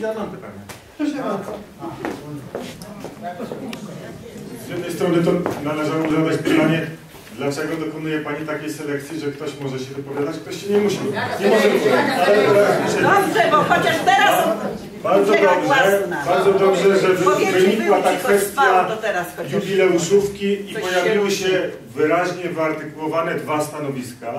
Ja mam pytanie. Z jednej strony to należało zadać pytanie, dlaczego dokonuje Pani takiej selekcji, że ktoś może się wypowiadać, ktoś się nie musi. Nie może wypowiadać. Ale Dobrze, bo chociaż teraz bardzo dobrze, nam. bardzo dobrze, że wynikła ta kwestia jubileuszówki i pojawiły się wyraźnie wyartykułowane dwa stanowiska,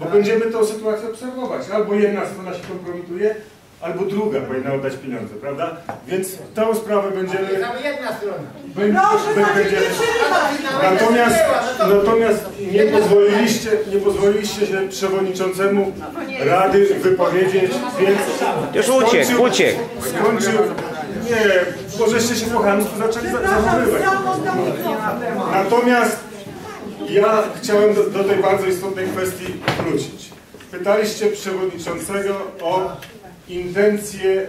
bo będziemy tę sytuację obserwować. Albo jedna strona się kompromituje, albo druga powinna oddać pieniądze, prawda? Więc tę sprawę będziemy... Jedna strona. Będziemy, Proszę natomiast, natomiast nie pozwoliliście, nie pozwoliliście się przewodniczącemu Rady wypowiedzieć, więc Już uciekł, skończył- uciekł. Skończył. Nie, bo żeście się po chamsku zaczęli za- zachowywać. Natomiast ja chciałem do, do tej bardzo istotnej kwestii wrócić. Pytaliście przewodniczącego o intencje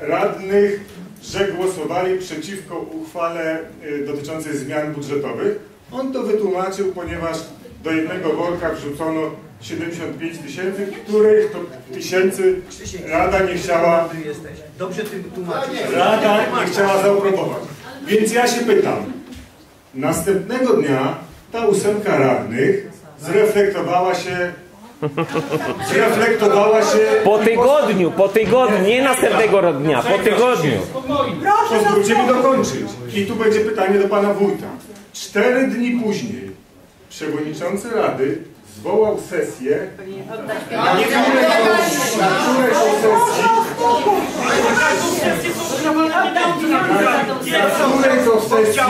radnych, że głosowali przeciwko uchwale y, dotyczącej zmian budżetowych. On to wytłumaczył, ponieważ do jednego worka wrzucono 75 tysięcy, których to tysięcy Rada nie chciała Dobrze ty tłumaczysz. Rada nie chciała zaaprobować. Więc ja się pytam, następnego dnia ta ósemka radnych zreflektowała się zreflektowała się Po tygodniu, po tygodniu, nie następnego dnia, po tygodniu. to zwrócimy dokończyć. I tu będzie pytanie do pana wójta. Cztery dni później przewodniczący Rady zwołał sesję, na to sesji. Na której to sesji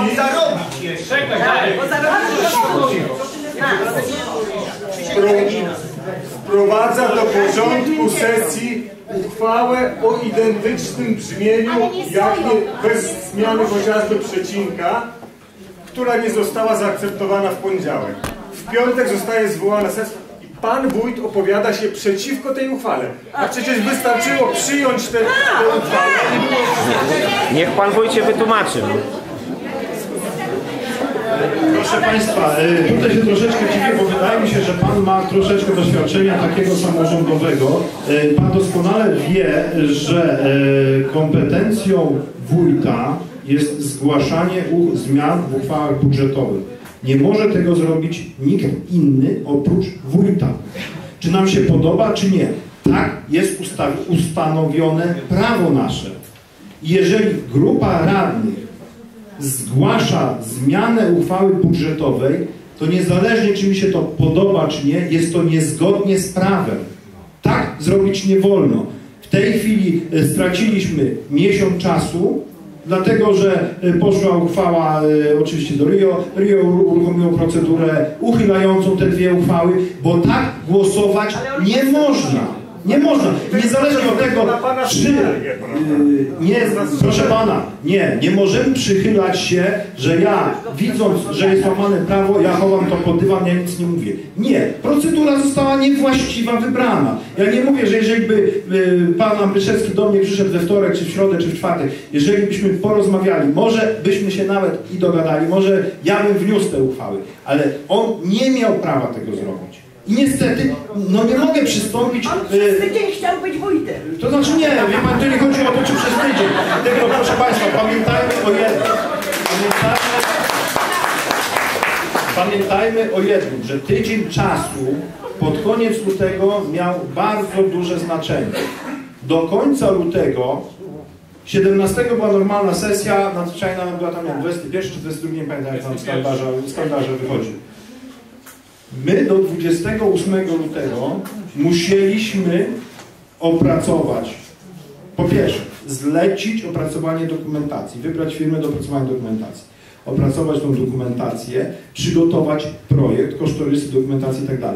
wprowadza do porządku sesji uchwałę o identycznym brzmieniu, jak nie, bez zmiany chociażby przecinka, która nie została zaakceptowana w poniedziałek. W piątek zostaje zwołana sesja i pan wójt opowiada się przeciwko tej uchwale. A przecież wystarczyło przyjąć tę uchwałę było Niech pan wójcie wytłumaczy. Proszę Państwa, y, tutaj się troszeczkę dziwię, bo wydaje mi się, że Pan ma troszeczkę doświadczenia takiego samorządowego. Y, Pan doskonale wie, że y, kompetencją wójta jest zgłaszanie zmian w uchwałach budżetowych. Nie może tego zrobić nikt inny oprócz wójta. Czy nam się podoba, czy nie? Tak jest usta- ustanowione prawo nasze. Jeżeli grupa radnych zgłasza zmianę uchwały budżetowej, to niezależnie czy mi się to podoba, czy nie, jest to niezgodnie z prawem. Tak zrobić nie wolno. W tej chwili e, straciliśmy miesiąc czasu, dlatego że e, poszła uchwała e, oczywiście do Rio. Rio uruchomiło procedurę uchylającą te dwie uchwały, bo tak głosować nie można. Nie można. Niezależnie od tego, czy... Yy, nie, proszę pana, nie, nie możemy przychylać się, że ja, widząc, że jest łamane prawo, ja chowam to pod dywan, ja nic nie mówię. Nie, procedura została niewłaściwa wybrana. Ja nie mówię, że jeżeli by y, pan Ambryszewski do mnie przyszedł we wtorek, czy w środę, czy w czwartek, jeżeli byśmy porozmawiali, może byśmy się nawet i dogadali, może ja bym wniósł te uchwały, ale on nie miał prawa tego zrobić. Niestety, no nie mogę przystąpić... On y, przez tydzień chciał być wójtem. to znaczy nie, wie pan, to nie chodzi o to, czy przez tydzień. Tylko proszę Państwa, pamiętajmy o jednym. Pamiętajmy, pamiętajmy o jednym, że tydzień czasu pod koniec lutego miał bardzo duże znaczenie. Do końca lutego 17 była normalna sesja, nadzwyczajna była tam jak 21 czy 22, nie pamiętam jak tam z kalendarza wychodzi. My do 28 lutego musieliśmy opracować, po pierwsze, zlecić opracowanie dokumentacji, wybrać firmę do opracowania dokumentacji, opracować tą dokumentację, przygotować projekt, kosztorysy, dokumentacji itd.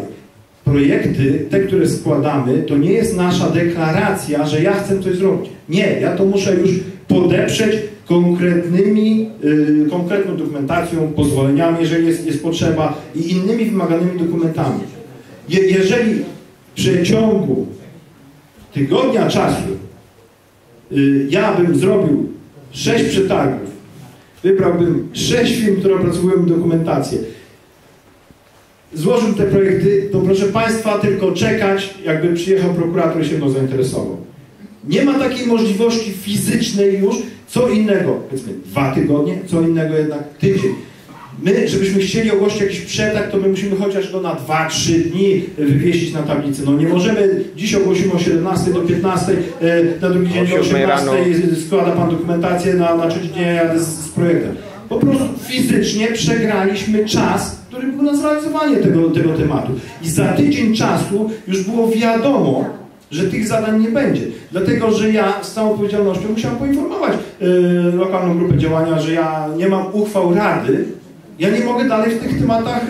Projekty, te, które składamy, to nie jest nasza deklaracja, że ja chcę coś zrobić. Nie, ja to muszę już podeprzeć konkretnymi, yy, konkretną dokumentacją, pozwoleniami, jeżeli jest, jest potrzeba i innymi wymaganymi dokumentami. Je, jeżeli w przeciągu tygodnia czasu y, ja bym zrobił sześć przetargów, wybrałbym sześć firm, które opracowują dokumentację, złożył te projekty, to proszę Państwa tylko czekać, jakby przyjechał prokurator i się mną zainteresował. Nie ma takiej możliwości fizycznej już, co innego, powiedzmy dwa tygodnie, co innego jednak tydzień. My, żebyśmy chcieli ogłosić jakiś przetarg, to my musimy chociaż go na 2-3 dni wywiesić na tablicy. No nie możemy, dziś ogłosimy o 17 do 15, e, na drugi dzień do O 7 18 rano. składa Pan dokumentację na, na trzeci dzień ja jadę z, z projektem. Po prostu fizycznie przegraliśmy czas, który był na zrealizowanie tego, tego tematu. I za tydzień czasu już było wiadomo, że tych zadań nie będzie. Dlatego, że ja z całą odpowiedzialnością musiałem poinformować e, lokalną grupę działania, że ja nie mam uchwał rady, ja nie mogę dalej w tych tematach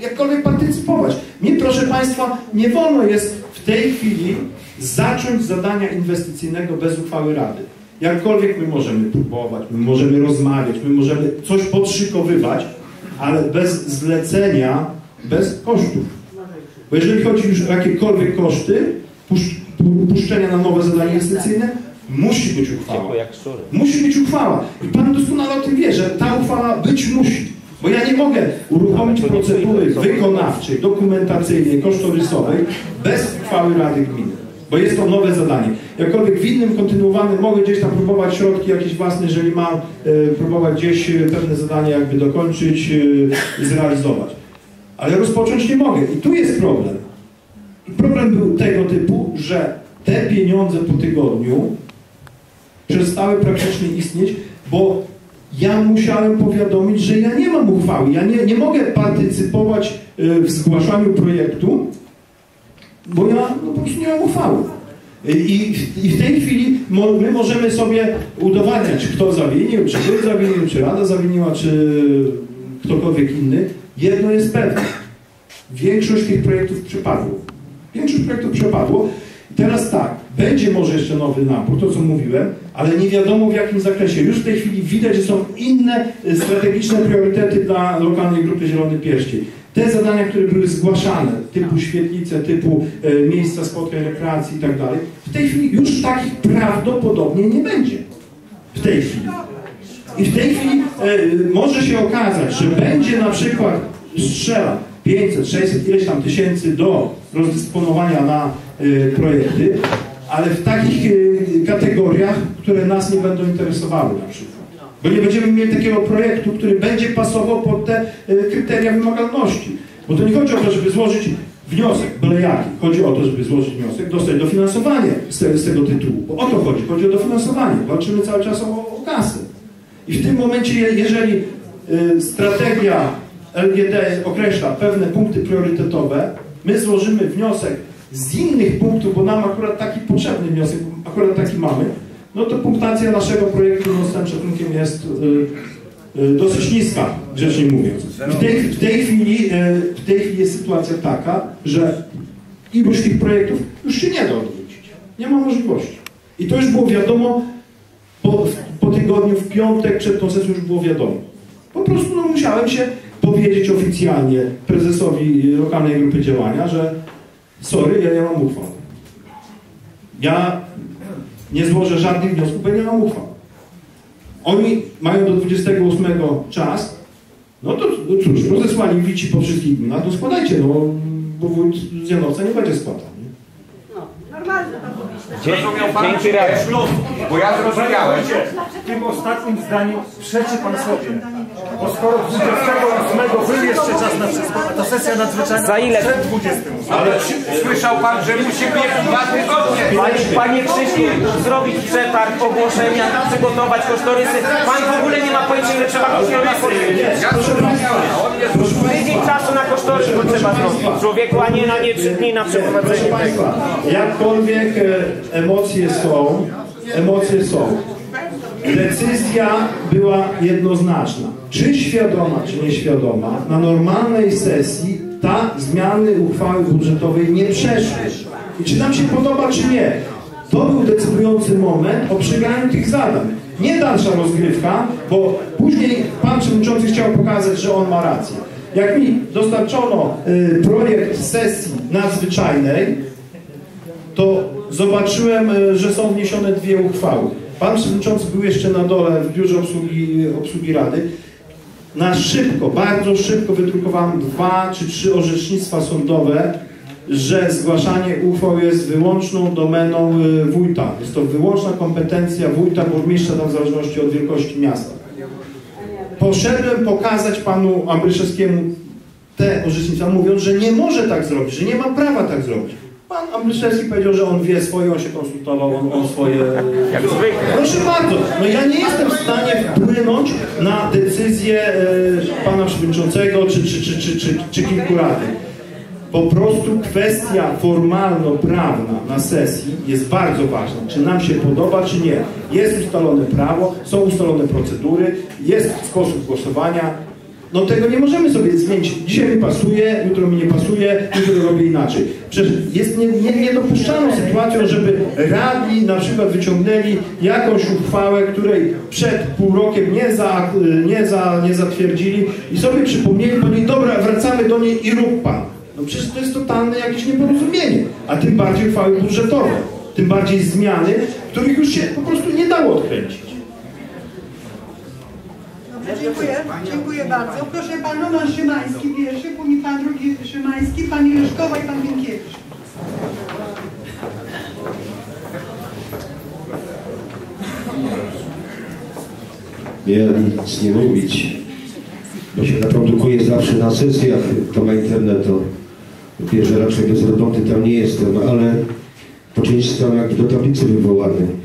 e, jakkolwiek partycypować. Mi, proszę Państwa, nie wolno jest w tej chwili zacząć zadania inwestycyjnego bez uchwały rady. Jakkolwiek my możemy próbować, my możemy rozmawiać, my możemy coś podszykowywać, ale bez zlecenia, bez kosztów. Bo jeżeli chodzi już o jakiekolwiek koszty puszczenia na nowe zadanie inwestycyjne, musi być uchwała. Musi być uchwała. I Pan doskonale o tym wie, że ta uchwała być musi. Bo ja nie mogę uruchomić procedury wykonawczej, dokumentacyjnej, kosztorysowej bez uchwały Rady Gminy. Bo jest to nowe zadanie. Jakkolwiek w innym kontynuowanym mogę gdzieś tam próbować środki jakieś własne, jeżeli mam e, próbować gdzieś e, pewne zadanie jakby dokończyć e, i zrealizować. Ale rozpocząć nie mogę. I tu jest problem. I problem był tego typu, że te pieniądze po tygodniu przestały praktycznie istnieć, bo ja musiałem powiadomić, że ja nie mam uchwały. Ja nie, nie mogę partycypować y, w zgłaszaniu projektu, bo ja no, po prostu nie mam uchwały. I, I w tej chwili my możemy sobie udowadniać, kto zawinił, czy wy zawinił, czy Rada zawiniła, czy ktokolwiek inny. Jedno jest pewne. Większość tych projektów przepadło. Większość projektów przepadło. Teraz tak, będzie może jeszcze nowy napór, to co mówiłem, ale nie wiadomo w jakim zakresie. Już w tej chwili widać, że są inne y, strategiczne priorytety dla lokalnej grupy Zielony Pierścień. Te zadania, które były zgłaszane, typu świetlice, typu e, miejsca spotkań, rekreacji i tak dalej, w tej chwili już takich prawdopodobnie nie będzie. W tej chwili. I w tej chwili e, może się okazać, że będzie na przykład strzela 500, 600, ileś tam tysięcy do rozdysponowania na e, projekty, ale w takich e, kategoriach, które nas nie będą interesowały na przykład. Bo nie będziemy mieli takiego projektu, który będzie pasował pod te e, kryteria wymagalności. Bo to nie chodzi o to, żeby złożyć wniosek, byle jaki. Chodzi o to, żeby złożyć wniosek, dostać dofinansowanie z, z tego tytułu. Bo o to chodzi. Chodzi o dofinansowanie. Walczymy cały czas o, o kasę. I w tym momencie, je- jeżeli y, strategia LGD określa pewne punkty priorytetowe, my złożymy wniosek z innych punktów, bo nam akurat taki potrzebny wniosek, akurat taki mamy, no to punktacja naszego projektu no, z tym szacunkiem jest y, y, dosyć niska, grzecznie mówiąc. W tej, w tej, chwili, y, w tej chwili jest sytuacja taka, że ilość tych projektów już się nie da odwrócić. Nie ma możliwości. I to już było wiadomo po, po tygodniu, w piątek przed sesją już było wiadomo. Po prostu no, musiałem się powiedzieć oficjalnie prezesowi lokalnej grupy działania, że sorry, ja nie mam uchwał. Ja nie złożę żadnych wniosków, bo ja nie mam uchwał. Oni mają do 28 czas, no to no cóż, rozesłali wici po wszystkich gminach, no składajcie, no bo wójt z Janowca nie będzie składał. No, to. Dzie- Dzięki radny. Bo ja zrozumiałem. Tym ostatnim zdaniem przeczy pan sobie. Bo skoro 28 był jeszcze czas na wszystko, ta sesja nadzwyczajna Za ile? przed 20. Ale słyszał pan, że musi być dwa tygodnie. Panie, panie Krzyśku, zrobić przetarg, ogłoszenia, przygotować kosztorysy. Pan w ogóle nie ma pojęcia, ile trzeba kosztorysy. Tydzień czasu na kosztorys trzeba zrobić. Człowieku, a nie na nie trzy dni na przeprowadzenie tego. Państwa, jakkolwiek e, emocje są, emocje są. Decyzja była jednoznaczna. Czy świadoma, czy nieświadoma, na normalnej sesji ta zmiany uchwały budżetowej nie przeszły. I czy nam się podoba, czy nie. To był decydujący moment o przegraniu tych zadań. Nie dalsza rozgrywka, bo później pan przewodniczący chciał pokazać, że on ma rację. Jak mi dostarczono y, projekt sesji nadzwyczajnej, to zobaczyłem, e, że są wniesione dwie uchwały. Pan przewodniczący był jeszcze na dole w biurze obsługi, obsługi Rady. Na szybko, bardzo szybko wydrukowałem dwa czy trzy orzecznictwa sądowe że zgłaszanie uchwał jest wyłączną domeną y, wójta. Jest to wyłączna kompetencja wójta, burmistrza tam w zależności od wielkości miasta. Poszedłem pokazać panu Ambryszewskiemu te orzecznictwa, mówiąc, że nie może tak zrobić, że nie ma prawa tak zrobić. Pan Ambryszewski powiedział, że on wie swoje, on się konsultował, on, on swoje... Jak zwykle. Proszę bardzo, no ja nie jestem w stanie wpłynąć na decyzję e, pana przewodniczącego czy, czy, czy, czy, czy, czy kilku radnych. Po prostu kwestia formalno-prawna na sesji jest bardzo ważna. Czy nam się podoba, czy nie. Jest ustalone prawo, są ustalone procedury, jest sposób głosowania. No tego nie możemy sobie zmienić. Dzisiaj mi pasuje, jutro mi nie pasuje, jutro robię inaczej. Przecież jest nie, nie, niedopuszczalną sytuacją, żeby radni na przykład wyciągnęli jakąś uchwałę, której przed pół rokiem nie, za, nie, za, nie zatwierdzili i sobie przypomnieli po niej, dobra, wracamy do niej i rób pan. No przecież to jest totalne jakieś nieporozumienie, a tym bardziej uchwały budżetowe, tym bardziej zmiany, których już się po prostu nie dało odkręcić. Dziękuję. Dziękuję bardzo. Proszę pan Roman Szymański pierwszy, później pan drugi Szymański, pani Leszkowa i pan Minkiewicz. Ja nic nie mówić, bo się naprodukuje zawsze na sesjach, to ma internet, to że raczej bezrobotny tam nie jestem, ale po części stałem jak do tablicy wywołany.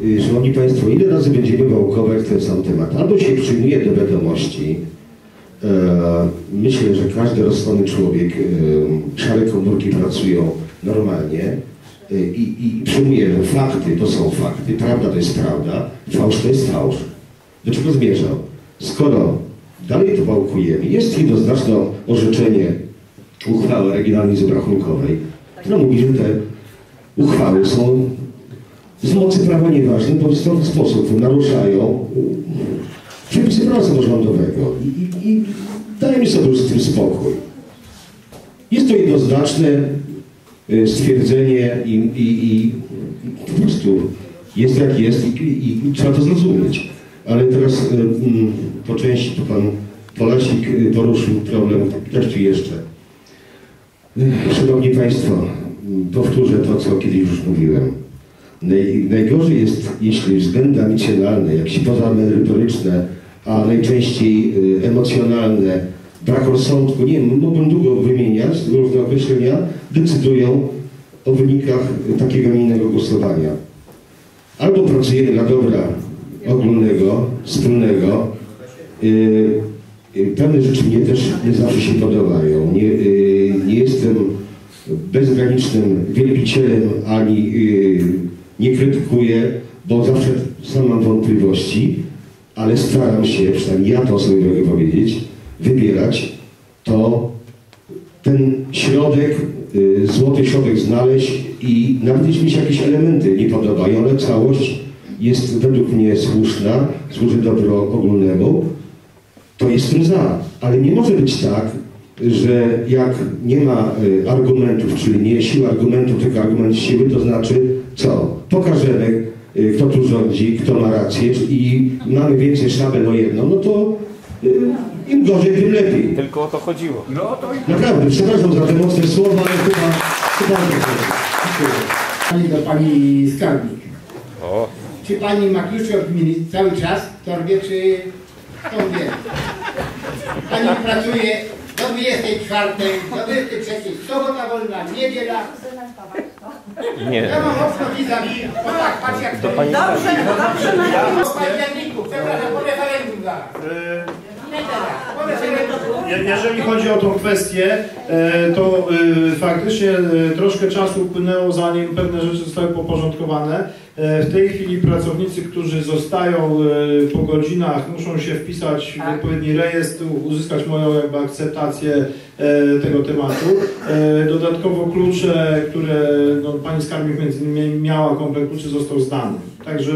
Y, Szanowni Państwo, ile razy będziemy wałkować ten sam temat? Albo się przyjmuje do wiadomości, e, myślę, że każdy rozsądny człowiek, e, szare komórki pracują normalnie e, i, i przyjmujemy fakty, to są fakty, prawda to jest prawda, fałsz to jest fałsz. Do czego zmierzam? Skoro dalej to wałkujemy, jest jednoznaczne orzeczenie uchwały Regionalnej Rachunkowej, która mówi, że te uchwały są z mocy prawa nieważne, bo w istotny sposób naruszają przepisy prawa samorządowego i, i, i sobie z tym spokój. Jest to jednoznaczne y, stwierdzenie i, i, i po prostu jest jak jest i, i, i trzeba to zrozumieć. Ale teraz y, mm, po części to pan Polasik y, poruszył problem deszczu jeszcze. Y, Szanowni Państwo, powtórzę to, co kiedyś już mówiłem. Naj, najgorzej jest, jeśli względy emocjonalne, jakieś pozamerytoryczne, a najczęściej y, emocjonalne, brak rozsądku, nie wiem, mógłbym długo wymieniać różne określenia, decydują o wynikach y, takiego, a innego głosowania. Albo pracujemy dla dobra ogólnego, wspólnego. Y, y, pewne rzeczy mnie też nie zawsze się podobają. Nie, nie jestem bezgranicznym wielbicielem ani nie krytykuję, bo zawsze sam mam wątpliwości, ale staram się, przynajmniej ja to sobie mogę powiedzieć, wybierać to ten środek, y, złoty środek znaleźć i nawet jeśli mi się jakieś elementy nie podobają, ale całość jest według mnie słuszna, służy dobru ogólnemu, to jestem za. Ale nie może być tak, że jak nie ma y, argumentów, czyli nie siła argumentów, tylko argument siły, to znaczy co? Pokażemy, y, kto tu rządzi, kto ma rację i mamy więcej szabel o jedno, no to y, im gorzej, tym lepiej. Tylko o to chodziło. Naprawdę, przepraszam za te mocne słowa, ale chyba, chyba. Pani do pani skarbnik. O. Czy pani ma klucze od gminy cały czas w torbie, czy kto wie? Pani pracuje do 24, do 23, sobota wolna, niedziela. Nie. Ja mam vis-a-vis, bo tak, patrz jak to pani. Dobrze, dobrze, na W październiku, przepraszam, po referendum zaraz. Nie teraz, po referendum. Je- Jeżeli chodzi o tą kwestię, e, to e, faktycznie e, troszkę czasu upłynęło, zanim pewne rzeczy zostały poporządkowane. E, W tej chwili pracownicy, którzy zostają e, po godzinach, muszą się wpisać w odpowiedni rejestr, uzyskać moją jakby akceptację e, tego tematu. Dodatkowo klucze, które no, pani skarbnik między innymi miała, komplet kluczy został zdany. Także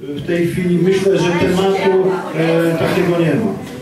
w tej chwili myślę, że tematu takiego nie ma.